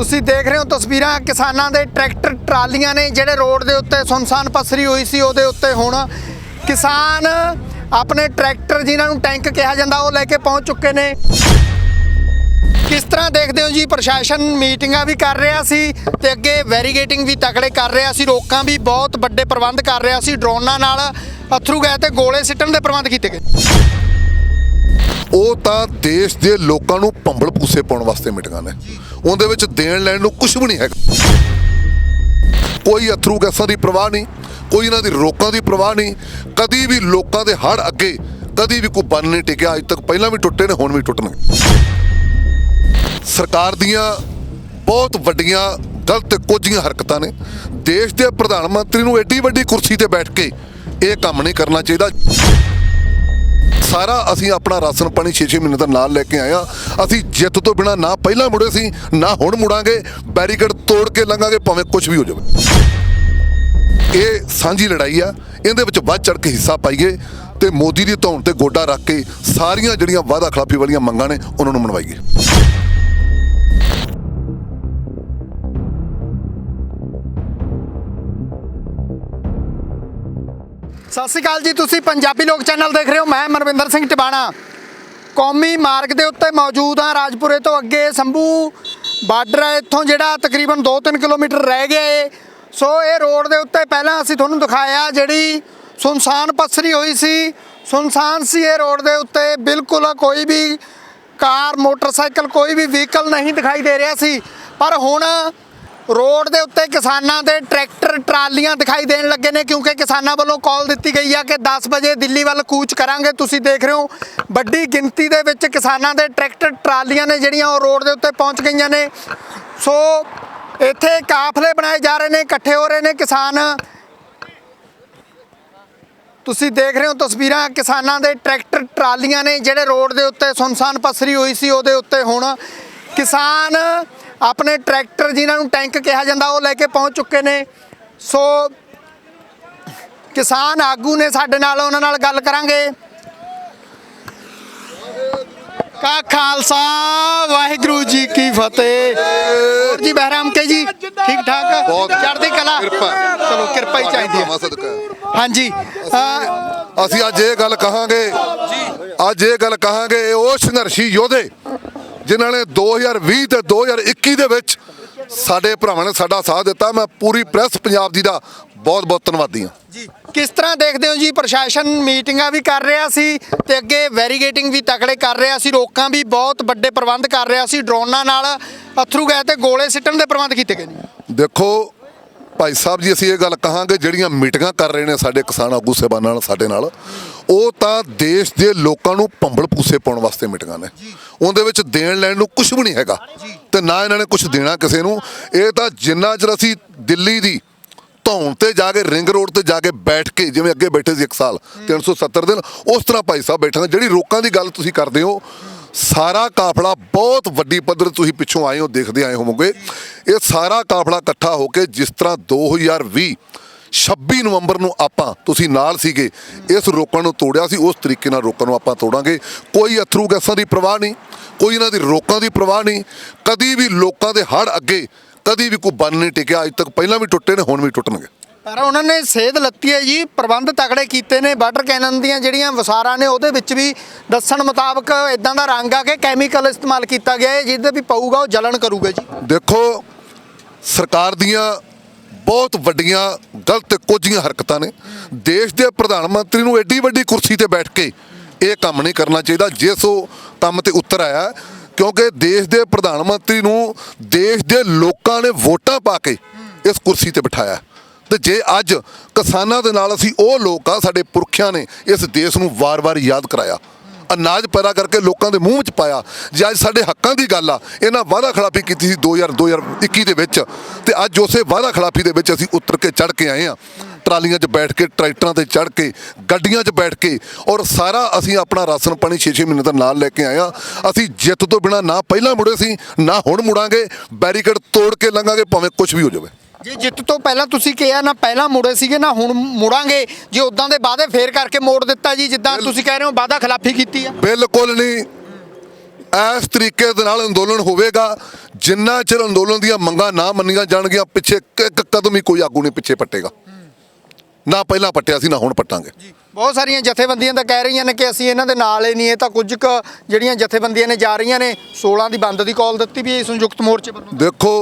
ਤੁਸੀਂ ਦੇਖ ਰਹੇ ਹੋ ਤਸਵੀਰਾਂ ਕਿਸਾਨਾਂ ਦੇ ਟਰੈਕਟਰ ਟਰਾਲੀਆਂ ਨੇ, ਜਿਹੜੇ ਰੋਡ ਦੇ ਉੱਤੇ ਸੁਨਸਾਨ ਪਸਰੀ ਹੋਈ ਸੀ, ਉਹਦੇ ਉੱਤੇ ਹੁਣ ਕਿਸਾਨ ਆਪਣੇ ਟਰੈਕਟਰ ਜਿਨ੍ਹਾਂ ਨੂੰ ਟੈਂਕ ਕਿਹਾ ਜਾਂਦਾ, ਉਹ ਲੈ ਕੇ ਪਹੁੰਚ ਚੁੱਕੇ ਨੇ। ਕਿਸ ਤਰ੍ਹਾਂ ਦੇਖਦੇ ਹੋ ਜੀ, ਪ੍ਰਸ਼ਾਸਨ ਮੀਟਿੰਗਾਂ ਵੀ ਕਰ ਰਿਹਾ ਸੀ ਤੇ ਅੱਗੇ ਵੈਰੀਗੇਟਿੰਗ ਵੀ ਤਕੜੇ ਕਰ ਰਿਹਾ ਸੀ, ਰੋਕਾਂ ਵੀ ਬਹੁਤ ਵੱਡੇ ਪ੍ਰਬੰਧ ਕਰ ਰਿਹਾ ਸੀ, ਡਰੋਨਾਂ ਨਾਲ ਅਥਰੂ ਗਏ ਤੇ ਗੋਲੇ ਸਿੱਟਣ ਦੇ ਪ੍ਰਬੰਧ ਕੀਤੇ ਗਏ। ਉਹ ਤਾਂ ਦੇਸ਼ ਦੇ ਲੋਕਾਂ ਨੂੰ ਭੰਬਲ ਪੂਸੇ ਪਾਉਣ ਵਾਸਤੇ ਮੀਟਿੰਗਾਂ ਨੇ। ਉਹਦੇ ਵਿੱਚ ਦੇਣ ਲੈਣ ਨੂੰ ਕੁਝ ਵੀ ਨਹੀਂ ਹੈਗਾ। ਕੋਈ ਅਥਰੂ ਗੈਸਾਂ ਦੀ ਪ੍ਰਵਾਹ ਨਹੀਂ, ਕੋਈ ਇਹਨਾਂ ਦੀ ਰੋਕਾਂ ਦੀ ਪ੍ਰਵਾਹ ਨਹੀਂ, ਕਦੀ ਵੀ ਲੋਕਾਂ ਦੇ ਹੜ ਅੱਗੇ, ਕਦੀ ਵੀ ਕੋਈ ਬੰਨ ਨਹੀਂ ਟਿਕਿਆ, ਅੱਜ ਤੱਕ ਪਹਿਲਾਂ ਵੀ ਟੁੱਟੇ ਨੇ, ਹੁਣ ਵੀ ਟੁੱਟਣਗੇ ਸਰਕਾਰ ਦੀਆਂ ਬਹੁਤ ਵੱਡੀਆਂ ਗਲਤ ਤੇ ਕੋਝੀਆਂ ਹਰਕਤਾਂ ਨੇ। ਦੇਸ਼ ਦੇ ਪ੍ਰਧਾਨ ਮੰਤਰੀ ਨੂੰ ਐਡੀ ਵੱਡੀ ਕੁਰਸੀ ਤੇ ਬੈਠ ਕੇ ਇਹ ਕੰਮ ਨਹੀਂ ਕਰਨਾ ਚਾਹੀਦਾ। ਸਾਰਾ ਅਸੀਂ ਆਪਣਾ ਰਾਸ਼ਨ ਪਾਣੀ 6-6 ਮਹੀਨੇ ਦਾ ਨਾਲ ਲੈ ਕੇ ਆਏ ਆ ਅਸੀਂ ਜਿੱਤ ਤੋਂ ਬਿਨਾ ਨਾ ਪਹਿਲਾਂ ਮੁੜੇ ਸੀ, ਨਾ ਹੁਣ ਮੁੜਾਂਗੇ। ਬੈਰੀਕੇਡ ਤੋੜ ਕੇ ਲੰਘਾਂਗੇ, ਭਾਵੇਂ ਕੁਝ ਵੀ ਹੋ ਜਾਵੇ। ਇਹ ਸਾਂਝੀ ਲੜਾਈ ਆ। ਇਹਦੇ ਵਿੱਚ ਵੱਧ ਚੜ ਕੇ ਹਿੱਸਾ ਪਾਈਏ ਤੇ ਮੋਦੀ ਦੀ ਧੌਣ ਤੇ ਗੋਡਾ ਰੱਖ ਕੇ ਸਾਰੀਆਂ ਜਿਹੜੀਆਂ ਵਾਅਦਾ ਖਿਲਾਫੀ ਵਾਲੀਆਂ ਮੰਗਾਂ ਨੇ, ਉਹਨਾਂ ਨੂੰ ਮਨਵਾਈਏ। ਸਤਿ ਸ਼੍ਰੀ ਅਕਾਲ ਜੀ, ਤੁਸੀਂ ਪੰਜਾਬੀ ਲੋਕ ਚੈਨਲ ਦੇਖ ਰਹੇ ਹੋ, ਮੈਂ ਮਨਵਿੰਦਰ ਸਿੰਘ ਟਿਬਾਣਾ ਕੌਮੀ ਮਾਰਗ ਦੇ ਉੱਤੇ ਮੌਜੂਦ ਹਾਂ, ਰਾਜਪੁਰੇ ਤੋਂ ਅੱਗੇ ਸੰਭੂ ਬਾਰਡਰ ਹੈ, ਇੱਥੋਂ ਜਿਹੜਾ ਤਕਰੀਬਨ 2-3 ਕਿਲੋਮੀਟਰ ਰਹਿ ਗਿਆ ਏ। ਸੋ ਇਹ ਰੋਡ ਦੇ ਉੱਤੇ ਪਹਿਲਾਂ ਅਸੀਂ ਤੁਹਾਨੂੰ ਦਿਖਾਇਆ ਜਿਹੜੀ ਸੁਨਸਾਨ ਪਸਰੀ ਹੋਈ ਸੀ। ਸੁਨਸਾਨ ਸੀ ਇਹ ਰੋਡ ਦੇ ਉੱਤੇ, ਬਿਲਕੁਲ ਕੋਈ ਵੀ ਕਾਰ, ਮੋਟਰਸਾਈਕਲ, ਕੋਈ ਵੀ ਵਹੀਕਲ ਨਹੀਂ ਦਿਖਾਈ ਦੇ ਰਿਹਾ ਸੀ। ਪਰ ਹੁਣ ਰੋਡ ਦੇ ਉੱਤੇ ਕਿਸਾਨਾਂ ਦੇ ਟਰੈਕਟਰ, ਟਰਾਲੀਆਂ ਦਿਖਾਈ ਦੇਣ ਲੱਗੇ ਨੇ ਕਿਉਂਕਿ ਕਿਸਾਨਾਂ ਵੱਲੋਂ ਕਾਲ ਦਿੱਤੀ ਗਈ ਆ ਕਿ 10 ਵਜੇ ਦਿੱਲੀ ਵੱਲ ਕੂਚ ਕਰਾਂਗੇ। ਤੁਸੀਂ ਦੇਖ ਰਹੇ ਹੋ, ਵੱਡੀ ਗਿਣਤੀ ਦੇ ਵਿੱਚ ਕਿਸਾਨਾਂ ਦੇ ਟਰੈਕਟਰ, ਟਰਾਲੀਆਂ ਨੇ ਜਿਹੜੀਆਂ ਉਹ ਰੋਡ ਦੇ ਉੱਤੇ ਪਹੁੰਚ ਗਈਆਂ ਨੇ। ਸੋ, ਇੱਥੇ ਕਾਫਲੇ ਬਣਾਏ ਜਾ ਰਹੇ ਨੇ, ਇਕੱਠੇ ਹੋ ਰਹੇ ਨੇ ਕਿਸਾਨ। ਤੁਸੀਂ ਦੇਖ ਰਹੇ ਹੋ ਤਸਵੀਰਾਂ, ਕਿਸਾਨਾਂ ਦੇ ਟਰੈਕਟਰ, ਟਰਾਲੀਆਂ ਨੇ ਜਿਹੜੇ ਰੋਡ ਦੇ ਉੱਤੇ ਸੁਨਸਾਨ ਪਸਰੀ ਹੋਈ ਸੀ, ਉਹਦੇ ਉੱਤੇ ਹੁਣ ਕਿਸਾਨ ਆਪਣੇ ਟਰੈਕਟਰ ਜਿਨ੍ਹਾਂ ਨੂੰ ਟੈਂਕ ਕਿਹਾ ਜਾਂਦਾ ਉਹ ਲੈ ਕੇ ਪਹੁੰਚ ਚੁੱਕੇ ਨੇ। ਸੋ ਕਿਸਾਨ ਆਗੂ ਨੇ ਸਾਡੇ ਨਾਲ ਉਹਨਾਂ ਨਾਲ ਗੱਲ ਕਰਾਂਗੇ। ਕਾ ਖਾਲਸਾ ਵਾਹਿਗੁਰੂ ਜੀ ਕੀ ਫਤਿਹ। ਹੋਰ ਜੀ ਬਹਿਰਾਮ ਕੇ ਜੀ ਠੀਕ ਠਾਕ? ਬਹੁਤ ਚੜ੍ਹਦੀ ਕਲਾ। ਕਿਰਪਾ। ਚਲੋ ਕਿਰਪਾ ਹੀ ਚਾਹੀਦੀ ਹੈ। ਹਾਂਜੀ ਅਸੀਂ ਅੱਜ ਇਹ ਗੱਲ ਕਹਾਂਗੇ। ਅੱਜ ਇਹ ਗੱਲ ਕਹਾਂਗੇ ਉਹ ਸੰਘਰਸ਼ੀ ਯੋਧੇ ਜਿਨ੍ਹਾਂ ਨੇ 2020 ਤੇ 2021 ਦੇ ਵਿੱਚ ਸਾਡੇ ਭਰਾਵਾਂ ਨੇ ਸਾਡਾ ਸਾਥ ਦਿੱਤਾ। ਮੈਂ ਪੂਰੀ ਪ੍ਰੈਸ ਪੰਜਾਬ ਦੀ ਦਾ ਬਹੁਤ ਬਹੁਤ ਧੰਨਵਾਦੀ ਹਾਂ। ਜੀ ਕਿਸ ਤਰ੍ਹਾਂ ਦੇਖਦੇ ਹੋ ਜੀ? ਪ੍ਰਸ਼ਾਸਨ ਮੀਟਿੰਗਾਂ ਵੀ ਕਰ ਰਿਹਾ ਸੀ ਤੇ ਅੱਗੇ ਵੈਰੀਗੇਟਿੰਗ ਵੀ ਤਕੜੇ ਕਰ ਰਿਹਾ ਸੀ ਰੋਕਾਂ ਵੀ ਬਹੁਤ ਵੱਡੇ ਪ੍ਰਬੰਧ ਕਰ ਰਿਹਾ ਸੀ ਡਰੋਨਾਂ ਨਾਲ ਅਥਰੂ ਗਏ ਤੇ ਗੋਲੇ ਸਿੱਟਣ ਦੇ ਪ੍ਰਬੰਧ ਕੀਤੇ ਗਏ ਨੇ। ਦੇਖੋ ਭਾਈ ਸਾਹਿਬ ਜੀ ਅਸੀਂ ਇਹ ਗੱਲ ਕਹਾਂਗੇ ਜਿਹੜੀਆਂ ਮੀਟਿੰਗਾਂ ਕਰ ਰਹੇ ਨੇ ਸਾਡੇ ਕਿਸਾਨ ਆਗੂ ਸਹਿਬਾਨਾਂ ਨਾਲ ਸਾਡੇ ਨਾਲ ਉਹ ਤਾਂ ਦੇਸ਼ ਦੇ ਲੋਕਾਂ ਨੂੰ ਭੰਬਲ ਪੂਸੇ ਪਾਉਣ ਵਾਸਤੇ ਮੀਟਿੰਗਾਂ ਨੇ। ਉਹਦੇ ਵਿੱਚ ਦੇਣ ਲੈਣ ਨੂੰ ਕੁਝ ਵੀ ਨਹੀਂ ਹੈਗਾ। ਤੇ ਨਾ ਇਹਨਾਂ ਨੇ ਕੁਝ ਦੇਣਾ ਕਿਸੇ ਨੂੰ। ਇਹ ਤਾਂ ਜਿੰਨਾ ਚਿਰ ਅਸੀਂ ਦਿੱਲੀ ਦੀ ਧੌਣ ਤੇ ਜਾ ਕੇ ਰਿੰਗ ਰੋਡ ਤੇ ਜਾ ਕੇ ਬੈਠ ਕੇ ਜਿਵੇਂ ਅੱਗੇ ਬੈਠੇ ਸੀ ਇੱਕ ਸਾਲ 370 ਦਿਨ ਉਸ ਤਰ੍ਹਾਂ ਭਾਈ ਸਾਹਿਬ ਬੈਠੇ ਨੇ। ਜਿਹੜੀ ਰੋਕਾਂ ਦੀ ਗੱਲ ਤੁਸੀਂ ਕਰਦੇ ਹੋ ਸਾਰਾ ਕਾਫਲਾ ਬਹੁਤ ਵੱਡੀ ਪੱਧਰ ਤੁਸੀਂ ਪਿੱਛੋਂ ਆਏ ਹੋ ਦੇਖਦੇ ਆਏ ਹੋਵੋਗੇ। ਇਹ ਸਾਰਾ ਕਾਫਲਾ ਇਕੱਠਾ ਹੋ ਕੇ ਜਿਸ ਤਰ੍ਹਾਂ 2020 26 ਨਵੰਬਰ ਨੂੰ ਆਪਾਂ ਤੁਸੀਂ ਨਾਲ ਸੀਗੇ ਇਸ ਰੋਕਾਂ ਨੂੰ ਤੋੜਿਆ ਸੀ ਉਸ ਤਰੀਕੇ ਨਾਲ ਰੋਕਾਂ ਨੂੰ ਆਪਾਂ ਤੋੜਾਂਗੇ। ਕੋਈ ਅਥਰੂ ਗੈਸਾਂ ਦੀ ਪ੍ਰਵਾਹ ਨਹੀਂ ਕੋਈ ਇਹਨਾਂ ਦੀ ਰੋਕਾਂ ਦੀ ਪ੍ਰਵਾਹ ਨਹੀਂ ਕਦੀ ਵੀ ਲੋਕਾਂ ਦੇ ਹੜ ਅੱਗੇ ਕਦੀ ਵੀ ਕੋਈ ਬੰਨ ਨਹੀਂ ਟਿਕਿਆ ਅੱਜ ਤੱਕ ਪਹਿਲਾਂ ਵੀ ਟੁੱਟੇ ਨੇ ਹੁਣ ਵੀ ਟੁੱਟਣਗੇ। ਪਰ ਉਹਨਾਂ ਨੇ ਸੇਧ ਲੱਤੀ ਹੈ ਜੀ ਪ੍ਰਬੰਧ ਤਕੜੇ ਕੀਤੇ ਨੇ ਵਾਟਰ ਕੈਨਨ ਦੀਆਂ ਜਿਹੜੀਆਂ ਵਸਾਰਾਂ ਨੇ ਉਹਦੇ ਵਿੱਚ ਵੀ ਦੱਸਣ ਮੁਤਾਬਕ ਇਦਾਂ ਦਾ ਰੰਗ ਆ ਕਿ ਕੈਮੀਕਲ ਇਸਤੇਮਾਲ ਕੀਤਾ ਗਿਆ ਹੈ ਜਿਹਦੇ ਵੀ ਪਊਗਾ ਉਹ ਜਲਣ ਕਰੂਗਾ ਜੀ। ਦੇਖੋ ਸਰਕਾਰ ਦੀਆਂ ਬਹੁਤ ਵੱਡੀਆਂ ਗਲਤ ਤੇ ਕੋਝੀਆਂ ਹਰਕਤਾਂ ਨੇ ਦੇਸ਼ ਦੇ ਪ੍ਰਧਾਨ ਮੰਤਰੀ ਨੂੰ ਐਡੀ ਵੱਡੀ ਕੁਰਸੀ ਤੇ ਬੈਠ ਕੇ ਇਹ ਕੰਮ ਨਹੀਂ ਕਰਨਾ ਚਾਹੀਦਾ, ਜਿਸ ਉਹ ਕੰਮ ਤੇ ਉੱਤਰ ਆਇਆ, ਕਿਉਂਕਿ ਦੇਸ਼ ਦੇ ਪ੍ਰਧਾਨ ਮੰਤਰੀ ਨੂੰ ਦੇਸ਼ ਦੇ ਲੋਕਾਂ ਨੇ ਵੋਟਾਂ ਪਾ ਕੇ ਇਸ ਕੁਰਸੀ ਤੇ ਬਿਠਾਇਆ ਹੈ। ਤੇ ਜੇ ਅੱਜ ਕਿਸਾਨਾਂ ਦੇ ਨਾਲ ਅਸੀਂ ਉਹ ਲੋਕ ਆ, ਸਾਡੇ ਪੁਰਖਿਆਂ ਨੇ ਇਸ ਦੇਸ਼ ਨੂੰ ਵਾਰ-ਵਾਰ ਯਾਦ ਕਰਾਇਆ ਅਨਾਜ ਪੈਦਾ ਕਰਕੇ ਲੋਕਾਂ ਦੇ ਮੂੰਹ ਵਿੱਚ ਪਾਇਆ। ਜੇ ਅੱਜ ਸਾਡੇ ਹੱਕਾਂ ਦੀ ਗੱਲ ਆ, ਇਹਨਾਂ ਵਾਅਦਾ ਖਿਲਾਫੀ ਕੀਤੀ ਸੀ 2000 2021 ਦੇ ਵਿੱਚ। ਤੇ ਅੱਜ ਉਸੇ ਵਾਅਦਾ ਖਿਲਾਫੀ ਦੇ ਵਿੱਚ ਅਸੀਂ ਉਤਰ ਕੇ ਚੜ ਕੇ ਆਏ ਆ। ਟਰਾਲੀਆਂ 'ਚ ਬੈਠ ਕੇ, ਟਰੈਕਟਰਾਂ ਤੇ ਚੜ ਕੇ, ਗੱਡੀਆਂ 'ਚ ਬੈਠ ਕੇ ਔਰ ਸਾਰਾ ਅਸੀਂ ਆਪਣਾ ਰਾਸ਼ਨ ਪਾਣੀ 6-6 ਮਹੀਨੇ ਦਾ ਨਾਲ ਲੈ ਕੇ ਆਏ ਆ। ਅਸੀਂ ਜਿੱਤ ਤੋਂ ਬਿਨਾ ਨਾ ਪਹਿਲਾਂ ਮੁੜੇ ਸੀ, ਨਾ ਹੁਣ ਮੁੜਾਂਗੇ। ਬੈਰੀਕੇਡ ਤੋੜ ਕੇ ਲੰਘਾਂਗੇ, ਭਾਵੇਂ ਕੁਝ ਵੀ ਹੋ ਜਾਵੇ। ਜੇ ਜਿੱਤ ਤੋਂ ਪਹਿਲਾਂ ਤੁਸੀਂ ਕਿਹਾ ਨਾ ਪਹਿਲਾਂ ਮੁੜੇ ਸੀਗੇ ਨਾ ਹੁਣ ਮੁੜਾਂਗੇ ਜੇ ਉਦਾਂ ਦੇ ਵਾਅਦੇ ਫੇਰ ਕਰਕੇ ਮੋੜ ਦਿੱਤਾ ਜੀ ਜਿੱਦਾਂ ਤੁਸੀਂ ਕਹਿ ਰਹੇ ਹੋ ਵਾਅਦਾ ਖਿਲਾਫੀ ਕੀਤੀ ਆ। ਬਿਲਕੁਲ ਨਹੀਂ। ਇਸ ਤਰੀਕੇ ਦੇ ਨਾਲ ਅੰਦੋਲਨ ਹੋਵੇਗਾ। ਜਿੰਨਾ ਚਿਰ ਅੰਦੋਲਨ ਦੀਆਂ ਮੰਗਾਂ ਨਾ ਮੰਨੀਆਂ ਜਾਣਗੀਆਂ ਪਿੱਛੇ ਇੱਕ ਇੱਕ ਕਦਮ ਹੀ ਕੋਈ ਆਗੂ ਨਹੀਂ ਪਿੱਛੇ ਪੱਟੇਗਾ। ਨਾ ਪਹਿਲਾਂ ਪੱਟਿਆ ਸੀ ਨਾ ਹੁਣ ਪੱਟਾਂਗੇ। ਬਹੁਤ ਸਾਰੀਆਂ ਜਥੇਬੰਦੀਆਂ ਤਾਂ ਕਹਿ ਰਹੀਆਂ ਨੇ ਕਿ ਅਸੀਂ ਇਹਨਾਂ ਦੇ ਨਾਲ ਹੀ ਨਹੀਂ ਇਹ ਤਾਂ ਕੁਝ ਕੁ ਜਿਹੜੀਆਂ ਜਥੇਬੰਦੀਆਂ ਨੇ ਜਾ ਰਹੀਆਂ ਨੇ 16 ਦੀ ਬੰਦ ਦੀ ਕਾਲ ਦਿੱਤੀ ਵੀ ਹੈ ਸੰਯੁਕਤ ਮੋਰਚੇ ਵੱਲੋਂ। ਦੇਖੋ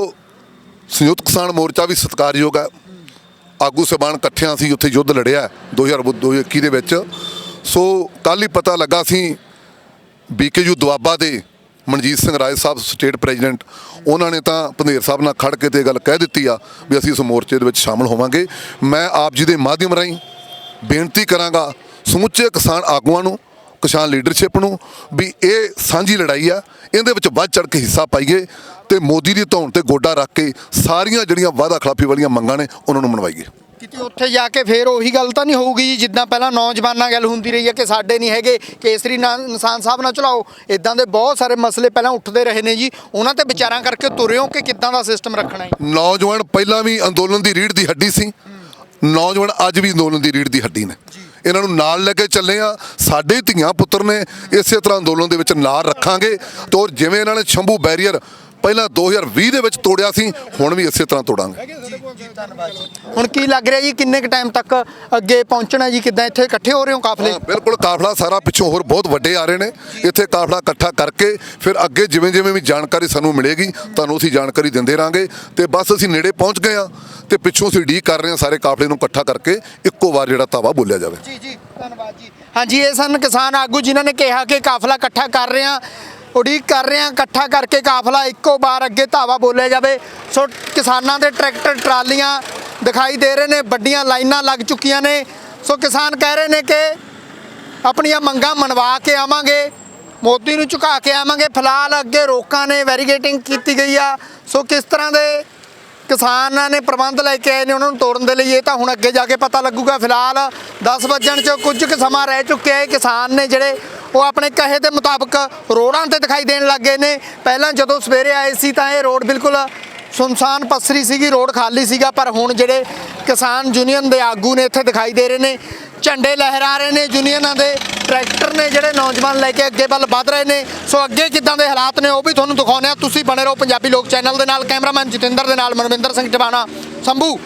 ਸੰਯੁਕਤ ਕਿਸਾਨ ਮੋਰਚਾ ਵੀ ਸਤਿਕਾਰਯੋਗ ਹੈ। ਆਗੂ ਸਬਾਨ ਇਕੱਠਿਆਂ ਸੀ, ਉੱਥੇ ਯੁੱਧ ਲੜਿਆ 2021 ਦੇ ਵਿੱਚ। ਸੋ ਕੱਲ੍ਹ ਹੀ ਪਤਾ ਲੱਗਾ ਸੀ, ਬੀਕੇਯੂ ਦੁਆਬਾ ਦੇ ਮਨਜੀਤ ਸਿੰਘ ਰਾਏ ਸਾਹਿਬ, ਸਟੇਟ ਪ੍ਰੈਜ਼ੀਡੈਂਟ, ਉਹਨਾਂ ਨੇ ਤਾਂ ਪੰਧੇਰ ਸਾਹਿਬ ਨਾਲ ਖੜ ਕੇ ਤੇ ਇਹ ਗੱਲ ਕਹਿ ਦਿੱਤੀ ਆ ਵੀ ਅਸੀਂ ਇਸ ਮੋਰਚੇ ਦੇ ਵਿੱਚ ਸ਼ਾਮਲ ਹੋਵਾਂਗੇ। ਮੈਂ ਆਪ ਜੀ ਦੇ ਮਾਧਿਅਮ ਰਾਹੀਂ ਬੇਨਤੀ ਕਰਾਂਗਾ ਸਮੁੱਚੇ ਕਿਸਾਨ ਆਗੂਆਂ ਨੂੰ ਕਿਸਾਨ ਲੀਡਰਸ਼ਿਪ ਨੂੰ ਵੀ ਇਹ ਸਾਂਝੀ ਲੜਾਈ ਆ ਇਹਦੇ ਵਿੱਚ ਵੱਧ ਚੜ ਕੇ ਹਿੱਸਾ ਪਾਈਏ ਤੇ ਮੋਦੀ ਦੀ ਧੌਣ ਤੇ ਗੋਡਾ ਰੱਖ ਕੇ ਸਾਰੀਆਂ ਜਿਹੜੀਆਂ ਵਾਅਦਾ ਖਿਲਾਫੀ ਵਾਲੀਆਂ ਮੰਗਾਂ ਨੇ ਉਹਨਾਂ ਨੂੰ ਮਨਵਾਈਏ। ਕਿਤੇ ਉੱਥੇ ਜਾ ਕੇ ਫੇਰ ਉਹੀ ਗੱਲ ਤਾਂ ਨਹੀਂ ਹੋਊਗੀ ਜੀ ਜਿੱਦਾਂ ਪਹਿਲਾਂ ਨੌਜਵਾਨਾਂ ਗੱਲ ਹੁੰਦੀ ਰਹੀ ਹੈ ਕਿ ਸਾਡੇ ਨਹੀਂ ਹੈਗੇ ਕੇਸਰੀ ਨਿਸ਼ਾਨ ਸਾਹਿਬ ਨਾਲ ਚਲਾਓ। ਇਦਾਂ ਦੇ ਬਹੁਤ ਸਾਰੇ ਮਸਲੇ ਪਹਿਲਾਂ ਉੱਠਦੇ ਰਹੇ ਨੇ ਜੀ। ਉਹਨਾਂ ਤੇ ਵਿਚਾਰਾਂ ਕਰਕੇ ਤੁਰਿਓ ਕਿ ਕਿੱਦਾਂ ਦਾ ਸਿਸਟਮ ਰੱਖਣਾ ਹੈ। ਨੌਜਵਾਨ ਪਹਿਲਾਂ ਵੀ ਅੰਦੋਲਨ ਦੀ ਰੀੜ ਦੀ ਹੱਡੀ ਸੀ। ਨੌਜਵਾਨ ਅੱਜ ਵੀ ਅੰਦੋਲਨ ਦੀ ਰੀੜ ਦੀ ਹੱਡੀ ਨੇ। ਇਹਨਾਂ ਨੂੰ ਨਾਲ ਲੈ ਕੇ ਚੱਲੇ ਆ ਸਾਡੇ ਧੀਆਂ ਪੁੱਤਰ ਨੇ ਇਸੇ ਤਰ੍ਹਾਂ ਅੰਦੋਲਨ ਦੇ ਵਿੱਚ ਨਾਲ ਰੱਖਾਂਗੇ। ਤੇ ਔਰ ਜਿਵੇਂ ਇਹਨਾਂ ਨੇ ਸ਼ੰਭੂ ਬੈਰੀਅਰ ਪਹਿਲਾਂ 2020 ਦੇ ਵਿੱਚ ਤੋੜਿਆ ਸੀ ਹੁਣ ਵੀ ਇਸੇ ਤਰ੍ਹਾਂ ਤੋੜਾਂਗੇ। ਹੁਣ ਕੀ ਲੱਗ ਰਿਹਾ ਜੀ? ਕਿੰਨੇ ਕ ਟਾਈਮ ਤੱਕ ਅੱਗੇ ਪਹੁੰਚਣਾ ਜੀ? ਕਿੱਦਾਂ ਇੱਥੇ ਇਕੱਠੇ ਹੋ ਰਹੇ ਹੋ ਕਾਫਲੇ? ਹਾਂ, ਬਿਲਕੁਲ ਕਾਫਲਾ ਸਾਰਾ ਪਿੱਛੋਂ ਹੋਰ ਬਹੁਤ ਵੱਡੇ ਆ ਰਹੇ ਨੇ। ਇੱਥੇ ਕਾਫਲਾ ਇਕੱਠਾ ਕਰਕੇ ਫਿਰ ਅੱਗੇ ਜਿਵੇਂ ਜਿਵੇਂ ਵੀ ਜਾਣਕਾਰੀ ਸਾਨੂੰ ਮਿਲੇਗੀ ਤੁਹਾਨੂੰ ਅਸੀਂ ਜਾਣਕਾਰੀ ਦਿੰਦੇ ਰਾਂਗੇ। ਤੇ ਬਸ ਅਸੀਂ ਨੇੜੇ ਪਹੁੰਚ ਗਏ ਆ ਤੇ ਪਿੱਛੋਂ ਅਸੀਂ ਡੀਕ ਕਰ ਰਹੇ ਹਾਂ ਸਾਰੇ ਕਾਫਲੇ ਨੂੰ ਇਕੱਠਾ ਕਰਕੇ ਇੱਕੋ ਵਾਰ ਜਿਹੜਾ ਧਾਵਾ ਬੋਲਿਆ ਜਾਵੇ। ਜੀ ਜੀ ਧੰਨਵਾਦ ਜੀ। ਹਾਂਜੀ ਇਹ ਸਨ ਕਿਸਾਨ ਆਗੂ ਜਿਨ੍ਹਾਂ ਨੇ ਕਿਹਾ ਕਿ ਕਾਫਲਾ ਇਕੱਠਾ ਕਰ ਰਹੇ ਆ ਉਡੀਕ ਕਰ ਰਹੇ ਆ ਇਕੱਠਾ ਕਰਕੇ ਕਾਫਲਾ ਇੱਕੋ ਵਾਰ ਅੱਗੇ ਧਾਵਾ ਬੋਲਿਆ ਜਾਵੇ। ਸੋ ਕਿਸਾਨਾਂ ਦੇ ਟਰੈਕਟਰ, ਟਰਾਲੀਆਂ ਦਿਖਾਈ ਦੇ ਰਹੇ ਨੇ। ਵੱਡੀਆਂ ਲਾਈਨਾਂ ਲੱਗ ਚੁੱਕੀਆਂ ਨੇ। ਸੋ ਕਿਸਾਨ ਕਹਿ ਰਹੇ ਨੇ ਕਿ ਆਪਣੀਆਂ ਮੰਗਾਂ ਮਨਵਾ ਕੇ ਆਵਾਂਗੇ। ਮੋਦੀ ਨੂੰ ਝੁਕਾ ਕੇ ਆਵਾਂਗੇ। ਫਿਲਹਾਲ ਅੱਗੇ ਰੋਕਾਂ ਨੇ, ਵੈਰੀਗੇਟਿੰਗ ਕੀਤੀ ਗਈ ਆ। ਸੋ ਕਿਸ ਤਰ੍ਹਾਂ ਦੇ ਕਿਸਾਨਾਂ ਨੇ ਪ੍ਰਬੰਧ ਲੈ ਕੇ ਆਏ ਨੇ, ਉਹਨਾਂ ਨੂੰ ਤੋੜਨ ਦੇ ਲਈ ਇਹ ਤਾਂ ਹੁਣ ਅੱਗੇ ਜਾ ਕੇ ਪਤਾ ਲੱਗੂਗਾ। ਫਿਲਹਾਲ 10 ਵਜਣ ਚ ਕੁਝ ਕੁ ਸਮਾਂ ਰਹਿ ਚੁੱਕਿਆ ਹੈ। ਕਿਸਾਨ ਨੇ ਜਿਹੜੇ ਉਹ ਆਪਣੇ ਕਹੇ ਦੇ ਮੁਤਾਬਕ ਰੋਡਾਂ ਤੇ ਦਿਖਾਈ ਦੇਣ ਲੱਗ ਗਏ ਨੇ। ਪਹਿਲਾਂ ਜਦੋਂ ਸਵੇਰੇ ਆਏ ਸੀ ਤਾਂ ਇਹ ਰੋਡ ਬਿਲਕੁਲ ਸੁਨਸਾਨ ਪਸਰੀ ਸੀਗੀ, ਰੋਡ ਖਾਲੀ ਸੀਗਾ, ਪਰ ਹੁਣ ਜਿਹੜੇ ਕਿਸਾਨ ਯੂਨੀਅਨ ਦੇ ਆਗੂ ਨੇ ਇੱਥੇ ਦਿਖਾਈ ਦੇ ਰਹੇ ਨੇ। ਝੰਡੇ ਲਹਿਰਾ ਰਹੇ ਨੇ ਯੂਨੀਅਨਾਂ ਦੇ, ਟਰੈਕਟਰ ਨੇ ਜਿਹੜੇ ਨੌਜਵਾਨ ਲੈ ਕੇ ਅੱਗੇ ਵੱਲ ਵਧ ਰਹੇ ਨੇ। ਸੋ ਅੱਗੇ ਕਿੱਦਾਂ ਦੇ ਹਾਲਾਤ ਨੇ ਉਹ ਵੀ ਤੁਹਾਨੂੰ ਦਿਖਾਉਂਦੇ ਆ ਤੁਸੀਂ ਬਣੇ ਰਹੋ ਪੰਜਾਬੀ ਲੋਕ ਚੈਨਲ ਦੇ ਨਾਲ, ਕੈਮਰਾਮੈਨ ਜਤਿੰਦਰ ਦੇ ਨਾਲ, ਮਨਵਿੰਦਰ ਸਿੰਘ ਟਿਵਾਣਾ, ਸੰਭੂ।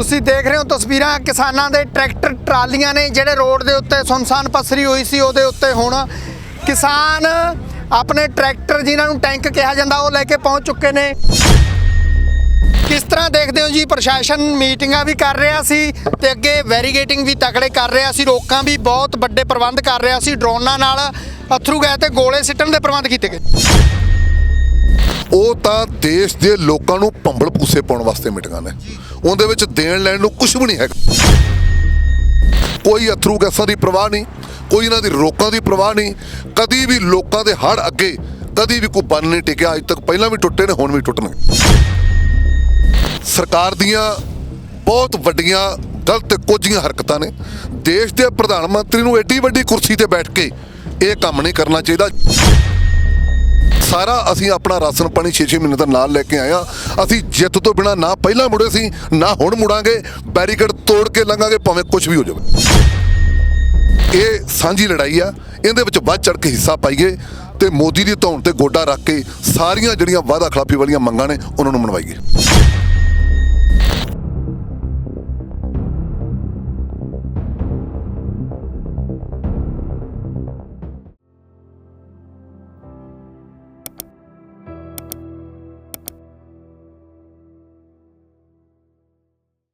ਤੁਸੀਂ ਦੇਖ ਰਹੇ ਹੋ ਤਸਵੀਰਾਂ ਕਿਸਾਨਾਂ ਦੇ ਟਰੈਕਟਰ ਟਰਾਲੀਆਂ ਨੇ, ਜਿਹੜੇ ਰੋਡ ਦੇ ਉੱਤੇ ਸੁਨਸਾਨ ਪਸਰੀ ਹੋਈ ਸੀ, ਉਹਦੇ ਉੱਤੇ ਹੁਣ ਕਿਸਾਨ ਆਪਣੇ ਟਰੈਕਟਰ ਜਿਨ੍ਹਾਂ ਨੂੰ ਟੈਂਕ ਕਿਹਾ ਜਾਂਦਾ, ਉਹ ਲੈ ਕੇ ਪਹੁੰਚ ਚੁੱਕੇ ਨੇ। ਕਿਸ ਤਰ੍ਹਾਂ ਦੇਖਦੇ ਹੋ ਜੀ, ਪ੍ਰਸ਼ਾਸਨ ਮੀਟਿੰਗਾਂ ਵੀ ਕਰ ਰਿਹਾ ਸੀ ਤੇ ਅੱਗੇ ਵੈਰੀਗੇਟਿੰਗ ਵੀ ਤਕੜੇ ਕਰ ਰਿਹਾ ਸੀ, ਰੋਕਾਂ ਵੀ ਬਹੁਤ ਵੱਡੇ ਪ੍ਰਬੰਧ ਕਰ ਰਿਹਾ ਸੀ, ਡਰੋਨਾਂ ਨਾਲ ਅਥਰੂ ਗਏ ਤੇ ਗੋਲੇ ਸਿੱਟਣ ਦੇ ਪ੍ਰਬੰਧ ਕੀਤੇ ਗਏ। ਉਹ ਤਾਂ ਦੇਸ਼ ਦੇ ਲੋਕਾਂ ਨੂੰ ਭੰਬਲ ਪੂਸੇ ਪਾਉਣ ਵਾਸਤੇ ਮੀਟਿੰਗਾਂ ਨੇ। ਉਹਦੇ ਵਿੱਚ ਦੇਣ ਲੈਣ ਨੂੰ ਕੁਝ ਵੀ ਨਹੀਂ ਹੈਗਾ। ਕੋਈ ਅਥਰੂ ਗੈਸਾਂ ਦੀ ਪ੍ਰਵਾਹ ਨਹੀਂ, ਕੋਈ ਇਹਨਾਂ ਦੀ ਰੋਕਾਂ ਦੀ ਪ੍ਰਵਾਹ ਨਹੀਂ, ਕਦੀ ਵੀ ਲੋਕਾਂ ਦੇ ਹੜ ਅੱਗੇ, ਕਦੀ ਵੀ ਕੋਈ ਬੰਨ ਨਹੀਂ ਟਿਕਿਆ, ਅੱਜ ਤੱਕ ਪਹਿਲਾਂ ਵੀ ਟੁੱਟੇ ਨੇ, ਹੁਣ ਵੀ ਟੁੱਟਣਗੇ ਸਰਕਾਰ ਦੀਆਂ ਬਹੁਤ ਵੱਡੀਆਂ ਗਲਤ ਤੇ ਕੋਝੀਆਂ ਹਰਕਤਾਂ ਨੇ। ਦੇਸ਼ ਦੇ ਪ੍ਰਧਾਨ ਮੰਤਰੀ ਨੂੰ ਐਡੀ ਵੱਡੀ ਕੁਰਸੀ ਤੇ ਬੈਠ ਕੇ ਇਹ ਕੰਮ ਨਹੀਂ ਕਰਨਾ ਚਾਹੀਦਾ। ਸਾਰਾ ਅਸੀਂ ਆਪਣਾ ਰਾਸ਼ਨ ਪਾਣੀ 6-6 ਮਹੀਨੇ ਦਾ ਨਾਲ ਲੈ ਕੇ ਆਏ ਹਾਂ। ਅਸੀਂ ਜਿੱਤ ਤੋਂ ਬਿਨਾ ਨਾ ਪਹਿਲਾਂ ਮੁੜੇ ਸੀ, ਨਾ ਹੁਣ ਮੁੜਾਂਗੇ। ਬੈਰੀਕੇਡ ਤੋੜ ਕੇ ਲੰਘਾਂਗੇ, ਭਾਵੇਂ ਕੁਝ ਵੀ ਹੋ ਜਾਵੇ। ਇਹ ਸਾਂਝੀ ਲੜਾਈ ਆ। ਇਹਦੇ ਵਿੱਚ ਵੱਧ ਚੜ ਕੇ ਹਿੱਸਾ ਪਾਈਏ ਤੇ ਮੋਦੀ ਦੀ ਧੌਣ ਤੇ ਗੋਡਾ ਰੱਖ ਕੇ ਸਾਰੀਆਂ ਜਿਹੜੀਆਂ ਵਾਅਦਾ ਖਿਲਾਫੀ ਵਾਲੀਆਂ ਮੰਗਾਂ ਨੇ, ਉਹਨਾਂ ਨੂੰ ਮਨਵਾਈਏ।